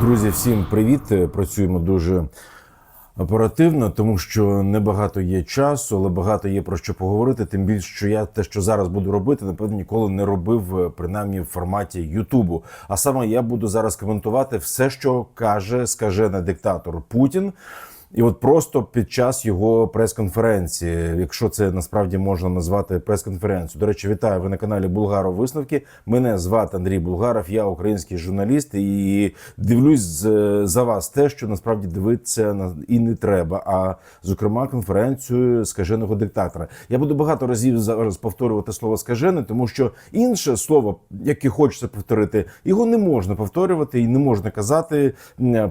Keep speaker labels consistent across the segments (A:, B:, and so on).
A: Друзі, всім привіт! Працюємо дуже оперативно, тому що небагато є часу, але багато є про що поговорити. Тим більше, що я те, що зараз буду робити, напевно, ніколи не робив е, принаймні в форматі Ютубу. А саме я буду зараз коментувати все, що каже скажений диктатор Путін. І от просто під час його прес-конференції, якщо це насправді можна назвати прес-конференцію. До речі, вітаю ви на каналі Булгаров Висновки. Мене звати Андрій Булгаров, я український журналіст, і дивлюсь за вас те, що насправді дивитися і не треба. А зокрема, конференцію скаженого диктатора. Я буду багато разів зараз повторювати слово скажене, тому що інше слово, яке хочеться повторити, його не можна повторювати і не можна казати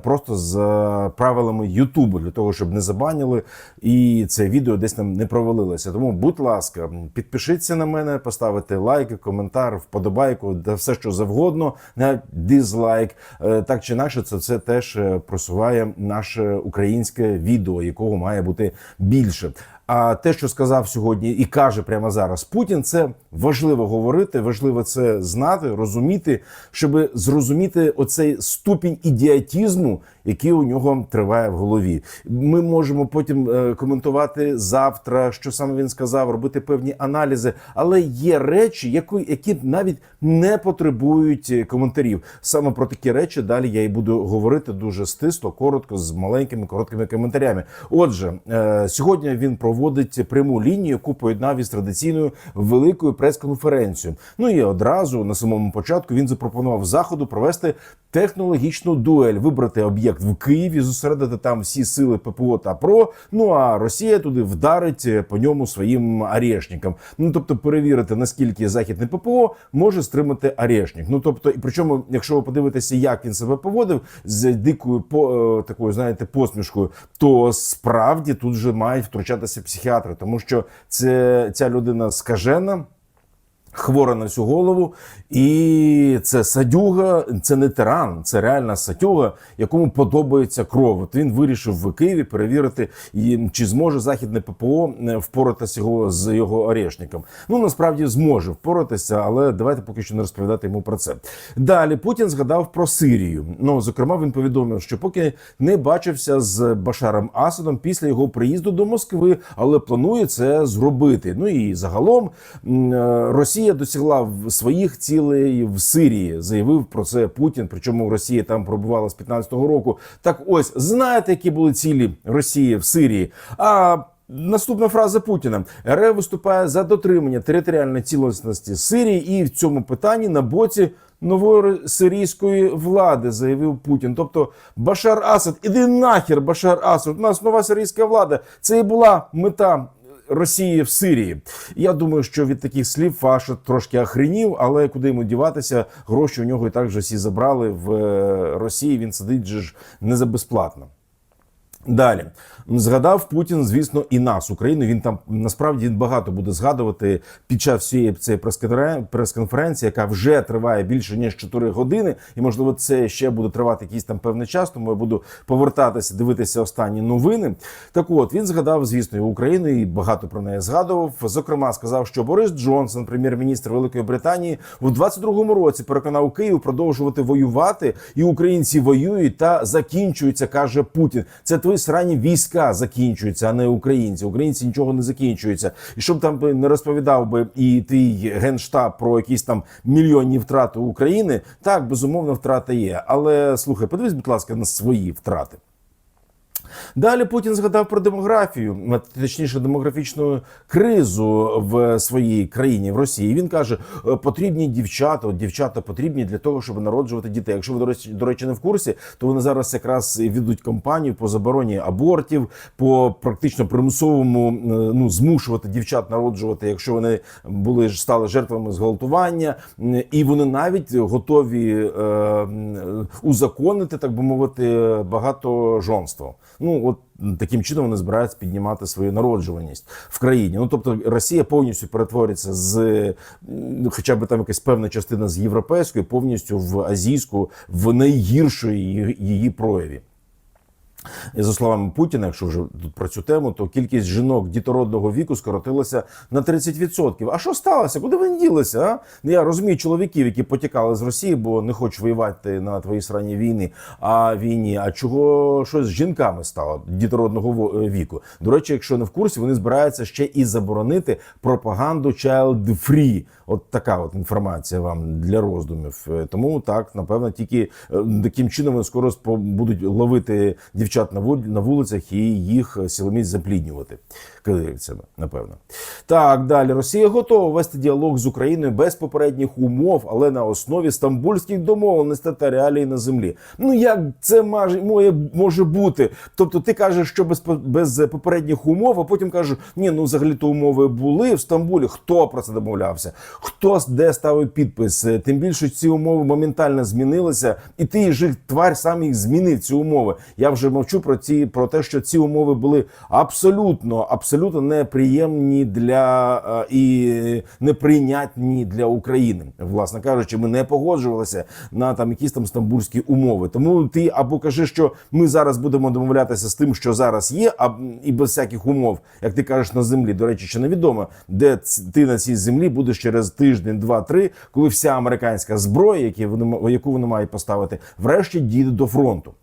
A: просто за правилами Ютубу для того, щоб не забанили і це відео десь там не провалилося. Тому, будь ласка, підпишіться на мене, поставити лайк, коментар, вподобайку, та все що завгодно, навіть дизлайк. Е, Так чи інакше, це все теж е, просуває наше українське відео, якого має бути більше. А те, що сказав сьогодні і каже прямо зараз Путін, це важливо говорити, важливо це знати, розуміти, щоб зрозуміти оцей ступінь ідіотізму, який у нього триває в голові. Ми можемо потім е, коментувати завтра, що саме він сказав, робити певні аналізи, але є речі, які, які навіть не потребують е, коментарів. Саме про такі речі далі я і буду говорити дуже стисло, коротко, з маленькими короткими коментарями. Отже, е, сьогодні він проводить пряму лінію, яку поєднав із традиційною великою прес-конференцією. Ну і одразу на самому початку він запропонував заходу провести технологічну дуель, вибрати об'єкт в Києві, зосередити там всі сили ППО та ПРО. Ну а Росія туди вдарить е, по ньому своїм арешникам. Ну тобто перевірити наскільки західне ППО може стримати арешник. Ну тобто, і причому, якщо ви подивитеся, як він себе поводив з дикою по е, такою, знаєте, посмішкою, то справді тут же мають втручатися психіатри, тому що це ця людина скажена. Хвора на всю голову, і це садюга, це не тиран, це реальна садюга, якому подобається кров. От він вирішив в Києві перевірити, чи зможе західне ППО е, впоратися його з його орешником. Ну насправді зможе впоратися, але давайте поки що не розповідати йому про це. Далі Путін згадав про Сирію. Ну зокрема, він повідомив, що поки не бачився з Башаром Асадом після його приїзду до Москви, але планує це зробити. Ну і загалом е, Росія досягла своїх цілей в Сирії. Заявив про це Путін. Причому Росія там пробувала з 15-го року. Так ось знаєте, які були цілі Росії в Сирії? А Наступна фраза Путіна РФ виступає за дотримання територіальної цілісності Сирії і в цьому питанні на боці нової сирійської влади, заявив Путін. Тобто Башар Асад, іди нахер, Башар Асад. У нас нова сирійська влада. Це і була мета. Росії в Сирії. Я думаю, що від таких слів Фаша трошки охренів, але куди йому діватися? Гроші у нього і так же всі забрали в е, Росії. Він сидить же ж не за безплатно. Далі згадав Путін, звісно, і нас, Україну. Він там насправді багато буде згадувати під час всієї цієї прес-конферен- прес-конференції, яка вже триває більше ніж 4 години, і можливо це ще буде тривати якийсь там певний час. Тому я буду повертатися, дивитися останні новини. Так, от він згадав, звісно, і Україну, і багато про неї згадував. Зокрема, сказав, що Борис Джонсон, прем'єр-міністр Великої Британії, у 22-му році переконав Київ продовжувати воювати, і українці воюють та закінчуються, каже Путін. Це твої срані війська закінчуються, а не українці. Українці нічого не закінчуються. І щоб там не розповідав би і твій генштаб про якісь там мільйонні втрати України, так безумовно втрата є. Але слухай, подивись, будь ласка, на свої втрати. Далі Путін згадав про демографію, точніше, демографічну кризу в своїй країні в Росії. Він каже, «Е, потрібні дівчата, дівчата потрібні для того, щоб народжувати дітей. Якщо ви до речі, до речі, не в курсі, то вони зараз якраз ведуть кампанію по забороні абортів, по практично примусовому е, ну змушувати дівчат народжувати, якщо вони були стали жертвами зґвалтування, і вони навіть готові е, узаконити, так би мовити, багатожонство. Ну от таким чином вони збираються піднімати свою народжуваність в країні. Ну тобто Росія повністю перетвориться з хоча б там якась певна частина з європейської, повністю в азійську, в найгіршої її, прояві. І за словами Путіна, якщо вже тут про цю тему, то кількість жінок дітородного віку скоротилася на 30%. А що сталося? Куди вони ділися? А? Ну, Я розумію чоловіків, які потікали з Росії, бо не хочуть воювати на твоїй срані війни. А війні, а чого щось з жінками стало дітородного е, віку? До речі, якщо не в курсі, вони збираються ще і заборонити пропаганду child free. От така от інформація вам для роздумів. Е, Тому так, напевно, тільки е, таким чином вони скоро будуть ловити дівчат вул- на вулицях і їх е, силоміць запліднювати кидівцями, напевно. Так, далі Росія готова вести діалог з Україною без попередніх умов, але на основі стамбульських домовленостей та реалій на землі. Ну як це маже може бути? Тобто, ти кажеш, що без без попередніх умов, а потім кажеш, ні, ну взагалі то умови були в Стамбулі. Хто про це домовлявся? Хто де ставив підпис? Е, Тим більше ці умови моментально змінилися, і ти жив тварь сам їх змінив ці умови. Я вже мовчу про ці про те, що ці умови були абсолютно абсолютно неприємні для е, і неприйнятні для України. Власне кажучи, ми не погоджувалися на там якісь там стамбульські умови. Тому ти або кажи, що ми зараз будемо домовлятися з тим, що зараз є, а і без всяких умов, як ти кажеш, на землі. До речі, ще невідомо, де ти на цій землі будеш через тиждень, два-три, коли вся американська зброя, які вони яку вони мають поставити, врешті дійде до фронту.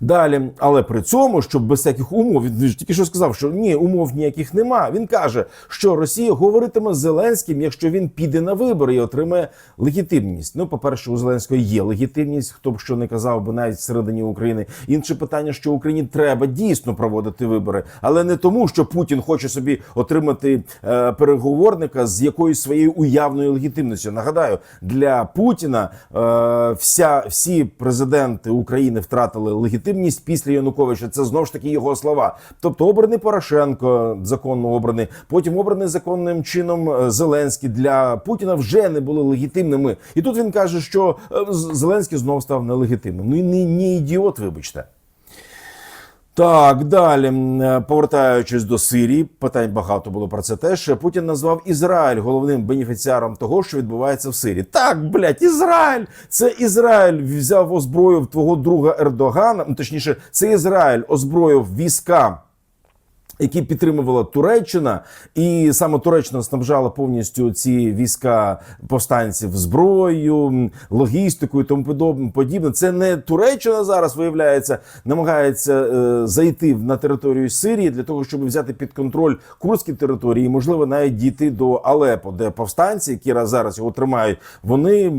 A: Далі, але при цьому, щоб без всяких умов, він тільки що сказав, що ні, умов ніяких нема. Він каже, що Росія говоритиме з Зеленським, якщо він піде на вибори і отримає легітимність. Ну, по-перше, у Зеленського є легітимність, хто б що не казав, бо навіть всередині України. Інше питання, що Україні треба дійсно проводити вибори, але не тому, що Путін хоче собі отримати е, переговорника з якоюсь своєю уявною легітимністю. Нагадаю, для Путіна е, вся всі президенти України втратили легітимність після Януковича. Це знову ж таки його слова. Тобто обраний Порошенко, законно обраний, потім обраний законним чином е, Зеленський для Путіна вже не були легітимними. І тут він каже, що е, Зеленський знов став нелегітимним. Ну і не, не ідіот, вибачте. Так, далі е, повертаючись до Сирії, питань багато було про це теж. Путін назвав Ізраїль головним бенефіціаром того, що відбувається в Сирії. Так, блядь, Ізраїль! Це Ізраїль взяв озброїв твого друга Ердогана. Ну, точніше, це Ізраїль озброїв війська які підтримувала Туреччина, і саме Туреччина снабжала повністю ці війська повстанців зброєю, логістикою, і тому подібне. Це не Туреччина зараз виявляється, намагається е, зайти на територію Сирії для того, щоб взяти під контроль курдські території, і, можливо, навіть дійти до Алепо, де повстанці, які раз- зараз його тримають, вони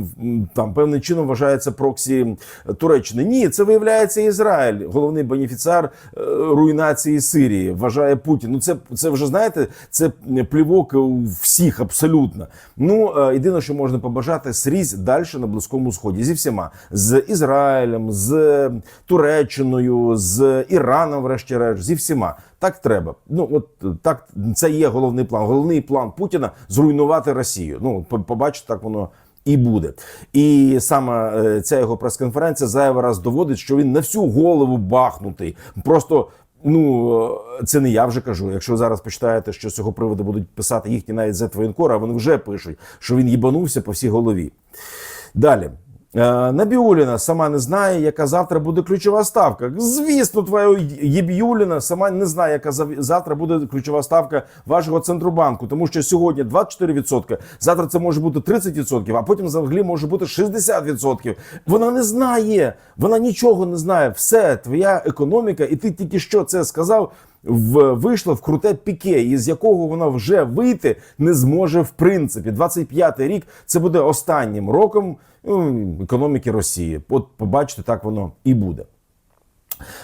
A: там певним чином вважаються проксі Туреччини. Ні, це виявляється Ізраїль, головний бенефіціар е, руйнації Сирії. Вважає Путін. Ну це це вже знаєте, це плівок у всіх абсолютно. Ну е, єдине, що можна побажати, срізь далі на близькому сході зі всіма з Ізраїлем, з Туреччиною, з Іраном, врешті-решт, зі всіма. Так треба. Ну от так це є головний план. Головний план Путіна зруйнувати Росію. Ну побачите, так воно. І буде, і саме е, ця його прес-конференція зайвий раз доводить, що він на всю голову бахнутий. Просто ну е, це не я вже кажу. Якщо зараз почитаєте, що з цього приводу будуть писати їхні навіть зетвоєнкори, а вони вже пишуть, що він їбанувся по всій голові. Далі. Е, Набіуліна сама не знає, яка завтра буде ключова ставка. Звісно, твоя Єб'юліна сама не знає, яка завтра буде ключова ставка вашого центробанку, тому що сьогодні 24%, завтра це може бути 30%, а потім взагалі може бути 60%. Вона не знає, вона нічого не знає. Все, твоя економіка, і ти тільки що це сказав. В вийшла в круте піке, із якого вона вже вийти не зможе в принципі. 25-й рік це буде останнім роком економіки Росії. От побачите, так воно і буде.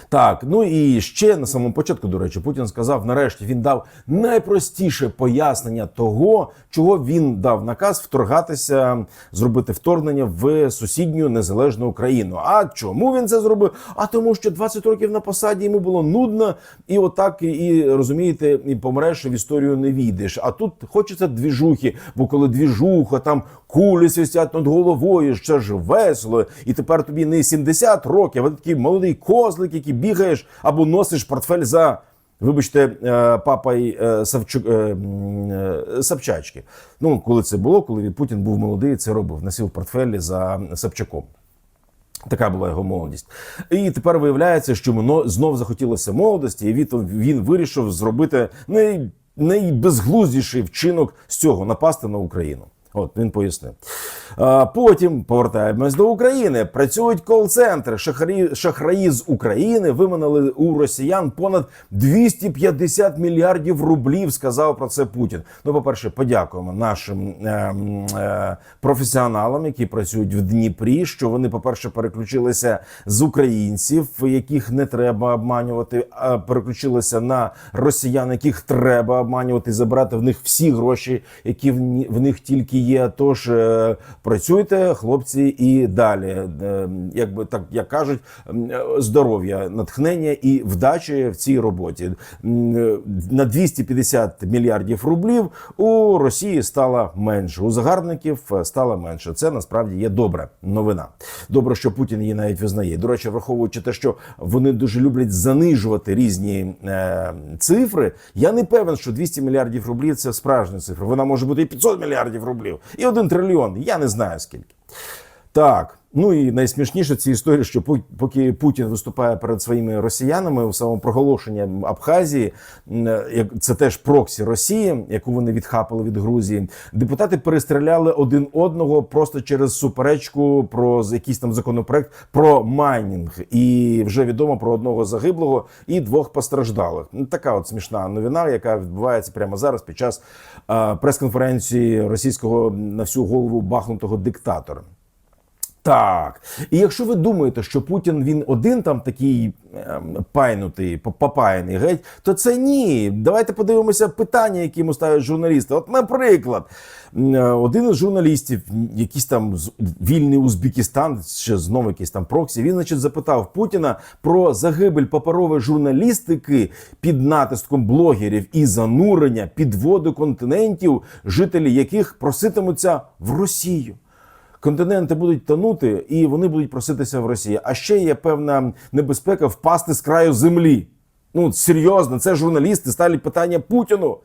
A: Так, ну і ще на самому початку, до речі, Путін сказав, нарешті він дав найпростіше пояснення того, чого він дав наказ вторгатися, зробити вторгнення в сусідню незалежну Україну. А чому він це зробив? А тому, що 20 років на посаді йому було нудно, і отак і, розумієте, і помреш, в історію не війдеш. А тут хочеться двіжухи, бо коли двіжуха, там кулі свистять над головою, ще ж весело, і тепер тобі не 70 років, а ти такий молодий козлик, який бігаєш або носиш портфель за. Вибачте, е, папай е, Савчук, е, м, Собчачки. Ну, коли це було, коли Путін був молодий, це робив. Носив портфелі за Собчаком. Така була його молодість. І тепер виявляється, що йому знов захотілося молодості, і він вирішив зробити най, найбезглуздіший вчинок з цього напасти на Україну. От він пояснив. Потім повертаємось до України. Працюють кол-центри. Шахраї, шахраї з України виманили у росіян понад 250 мільярдів рублів. Сказав про це Путін. Ну, по-перше, подякуємо нашим е, е, професіоналам, які працюють в Дніпрі. Що вони, по-перше, переключилися з українців, яких не треба обманювати, а переключилися на росіян, яких треба обманювати, забирати в них всі гроші, які в них тільки є. Тож е, працюйте, хлопці, і далі, Е, якби так як кажуть, е, здоров'я, натхнення і вдачі в цій роботі. На 250 мільярдів рублів у Росії стало менше, у загарбників стало менше. Це насправді є добра новина. Добре, що Путін її навіть визнає. До речі, враховуючи те, що вони дуже люблять занижувати різні е, цифри. Я не певен, що 200 мільярдів рублів це справжня цифра. Вона може бути і 500 мільярдів рублів, і 1 трильйон. Я не знаю скільки. Так, ну і найсмішніше в цій історії, що поки Путін виступає перед своїми росіянами у самопроголошенні Абхазії, як це теж проксі Росії, яку вони відхапали від Грузії. Депутати перестріляли один одного просто через суперечку про якийсь там законопроект про майнінг. І вже відомо про одного загиблого і двох постраждалих. Така от смішна новина, яка відбувається прямо зараз під час прес-конференції російського на всю голову бахнутого диктатора. Так, і якщо ви думаєте, що Путін він один там такий ем, пайнутий, по- попаяний геть, то це ні. Давайте подивимося питання, які йому ставлять журналісти. От, наприклад, е, один із журналістів, якийсь там вільний Узбекистан, ще знову якийсь там проксі, він значить запитав Путіна про загибель паперової журналістики під натиском блогерів і занурення під воду континентів, жителі яких проситимуться в Росію. Континенти будуть тонути, і вони будуть проситися в Росію. А ще є певна небезпека впасти з краю землі. Ну серйозно, це журналісти ставлять питання Путіну.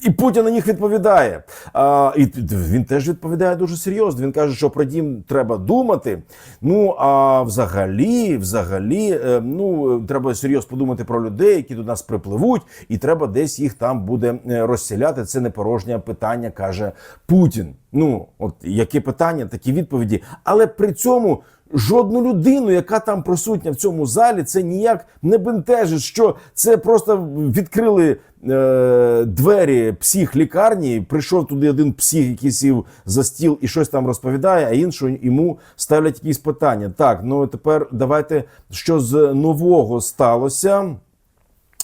A: І Путін на них відповідає. А, і він теж відповідає дуже серйозно. Він каже, що про дім треба думати. Ну а взагалі, взагалі, е, ну треба серйозно подумати про людей, які до нас припливуть, і треба десь їх там буде е, розселяти. Це не порожнє питання, каже Путін. Ну, от яке питання, такі відповіді. Але при цьому жодну людину, яка там присутня в цьому залі, це ніяк не бентежить, що це просто відкрили е, двері психлікарні. Прийшов туди один псих, який сів за стіл і щось там розповідає, а іншого йому ставлять якісь питання. Так, ну тепер давайте що з нового сталося.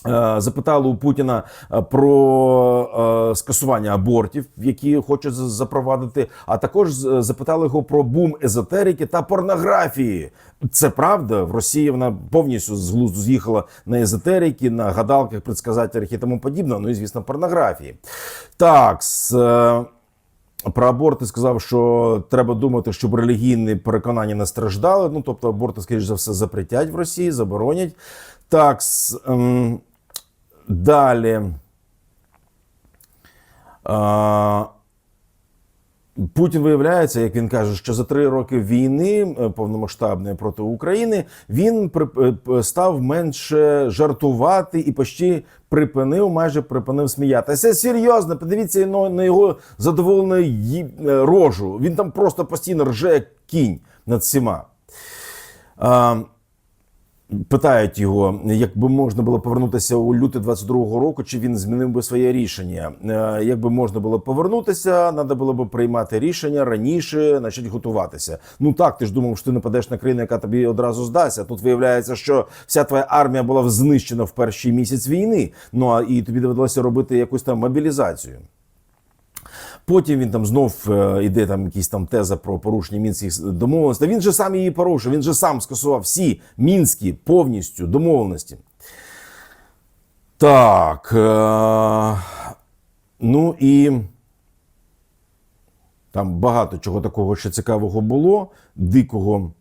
A: Е, Запитали у Путіна е, про е, скасування абортів, які хочуть запровадити. А також запитали його про бум езотерики та порнографії. Це правда. В Росії вона повністю з глузду з'їхала на езотерики, на гадалках, предсказателях і тому подібне. Ну і звісно, порнографії. Так. З, про аборти сказав, що треба думати, щоб релігійні переконання не страждали. Ну тобто, аборти, скоріш за все, запретять в Росії, заборонять. Так, ем, далі. А, Путін виявляється, як він каже, що за три роки війни е, повномасштабної проти України він е, став менше жартувати і почти припинив, майже припинив сміятися. Серйозно, подивіться на, на його задоволену е, рожу. Він там просто постійно рже як кінь над всіма. Питають його, як би можна було повернутися у люте 22-го року, чи він змінив би своє рішення. Е, Як би можна було повернутися, треба було б приймати рішення раніше, значить готуватися. Ну так, ти ж думав, що ти нападеш на країну, яка тобі одразу здасться. Тут виявляється, що вся твоя армія була знищена в перший місяць війни. Ну а і тобі довелося робити якусь там мобілізацію. Потім він там знов е, іде там якісь там теза про порушення мінських домовленостей. Він же сам її порушив. Він же сам скасував всі мінські повністю домовленості. Так. Е, ну і там багато чого такого ще цікавого було, дикого.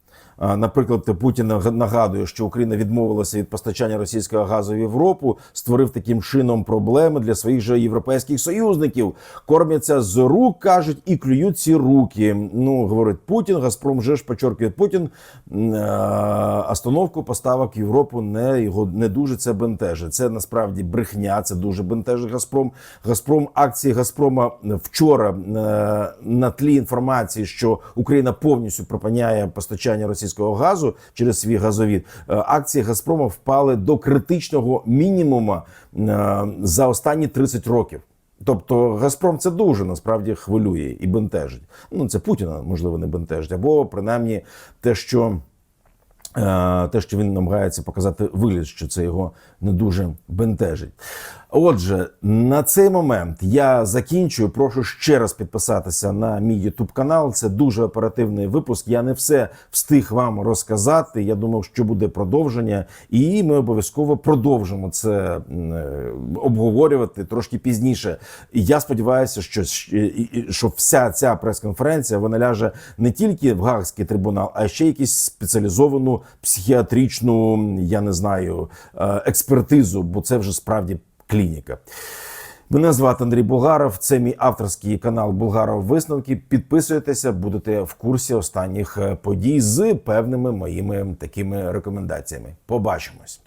A: Наприклад, Путін наг- нагадує, що Україна відмовилася від постачання російського газу в Європу, створив таким чином проблеми для своїх же європейських союзників. Кормяться з рук, кажуть, і клюють ці руки. Ну говорить Путін. Газпром же ж подчеркує Путін. е, Остановку поставок в Європу не його не дуже це бентежить. Це насправді брехня. Це дуже бентежить Газпром. Газпром акції Газпрома вчора е, на тлі інформації, що Україна повністю припиняє постачання російського газу через свій газовід. е, Акції Газпрома впали до критичного мінімуму е, за останні 30 років. Тобто Газпром це дуже насправді хвилює і бентежить. Ну це Путіна можливо не бентежить, або принаймні те, що. Е, Те, що він намагається показати вигляд, що це його не дуже бентежить. Отже, на цей момент я закінчую. Прошу ще раз підписатися на мій YouTube канал. Це дуже оперативний випуск. Я не все встиг вам розказати. Я думав, що буде продовження, і ми обов'язково продовжимо це е, обговорювати трошки пізніше. І я сподіваюся, що, що вся ця прес-конференція вона ляже не тільки в Гаагський трибунал, а ще якусь спеціалізовану психіатричну, я не знаю, е, експертизу, бо це вже справді клініка. Мене звати Андрій Булгаров. Це мій авторський канал Булгаров Висновки. Підписуйтеся, будете в курсі останніх е, подій з певними моїми такими рекомендаціями. Побачимось.